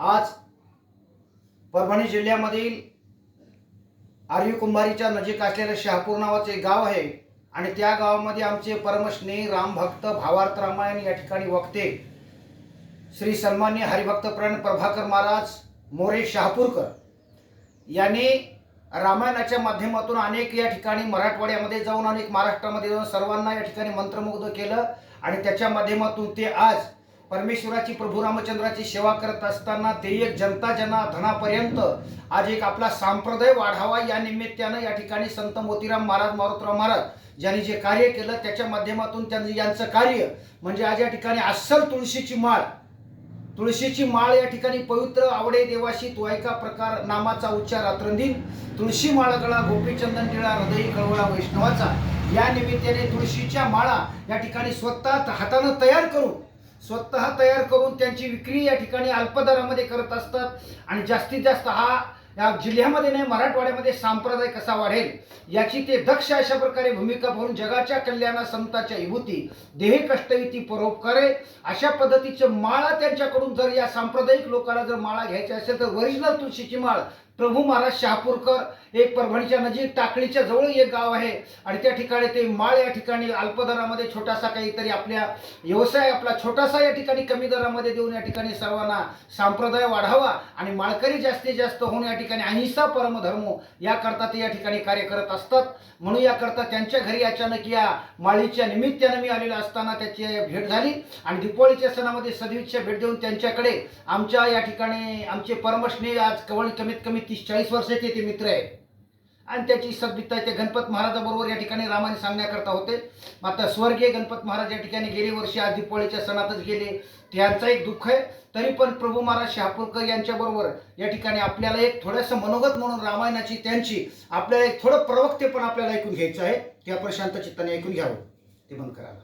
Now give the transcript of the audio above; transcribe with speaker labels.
Speaker 1: आज परभणी जिल्ह्यामधील आर्य कुंभारीच्या नजीक असलेलं शहापूर नावाचं एक गाव आहे. आणि त्या गावामध्ये आमचे परमस्नेही रामभक्त भावार्थ रामायण या ठिकाणी वक्ते श्री सन्मान्य हरिभक्त प्रण प्रभाकर महाराज मोरे शहापूरकर यांनी रामायणाच्या माध्यमातून अनेक या ठिकाणी मराठवाड्यामध्ये जाऊन अनेक महाराष्ट्रामध्ये जाऊन सर्वांना या ठिकाणी मंत्रमुग्ध केलं. आणि त्याच्या माध्यमातून ते आज परमेश्वराची प्रभू रामचंद्राची सेवा करत असताना ते एक जनता जना धनापर्यंत आज एक आपला सांप्रदाय वाढावा या निमित्तानं या ठिकाणी संत मोतीराम महाराज मारुतराव महाराज ज्यांनी जे कार्य केलं त्याच्या माध्यमातून त्यांनी यांचं कार्य म्हणजे आज या ठिकाणी अस्सल तुळशीची माळ. तुळशीची माळ या ठिकाणी पवित्र आवडे देवाशी तो प्रकार नामाचा उच्चार रात्रंदिन तुळशी माळ गळा गोपीचंदन टिळा हृदय कळवळा वैष्णवाचा. या निमित्ताने तुळशीच्या माळा या ठिकाणी स्वतः हातानं तयार करून स्वतः तयार करून त्यांची विक्री या ठिकाणी अल्पदरामध्ये करत असतात. आणि जास्तीत जास्त हा या जिल्ह्यामध्ये नाही मराठवाड्यामध्ये सांप्रदाय कसा वाढेल याची ते दक्ष अशा प्रकारे भूमिका भरून जगाच्या कल्याणा समताच्या विभूती देह परोप परोपकारे अशा पद्धतीचं माळा त्यांच्याकडून जर या सांप्रदायिक लोकांना जर माळा घ्यायची असेल तर ओरिजिनल तुळशीची माळ प्रभू महाराज शहापूरकर एक परभणीच्या नजीक टाकळीच्या जवळ एक गाव आहे. आणि त्या ठिकाणी ते माळ या ठिकाणी अल्पदरामध्ये छोटासा काहीतरी आपल्या व्यवसाय आपला छोटासा या ठिकाणी कमी दरामध्ये देऊन या ठिकाणी सर्वांना संप्रदाय वाढावा आणि माळकरी जास्तीत जास्त होऊन या ठिकाणी अहिंसा परमधर्म याकरता ते या ठिकाणी कार्य करत असतात. म्हणून याकरता त्यांच्या घरी अचानक या माळीच्या निमित्तानं मी आलेलो असताना त्याची भेट झाली. आणि दीपावलीच्या सणामध्ये सदिच्छा भेट देऊन त्यांच्याकडे आमच्या या ठिकाणी आमचे परमश्ने आज कवळी कमीत कमी तीस चाळीस वर्षाचे ते मित्र आहेत. आणि त्याची सद्भित्ता ते गणपत महाराजाबरोबर या ठिकाणी रामाने सांगण्याकरता होते. मात्र स्वर्गीय गणपत महाराज या ठिकाणी गेली वर्षी आधी पोळीच्या सणातच गेले. त्यांचा एक दुःख आहे. तरी पण प्रभू महाराज शहापूरकर यांच्याबरोबर या ठिकाणी आपल्याला एक थोडंसं मनोगत म्हणून रामायणाची त्यांची आपल्याला एक थोडं प्रवक्ते पण आपल्याला ऐकून घ्यायचं आहे. ते आपण शांत चित्ताने ऐकून घ्यावं. ते बंद करायला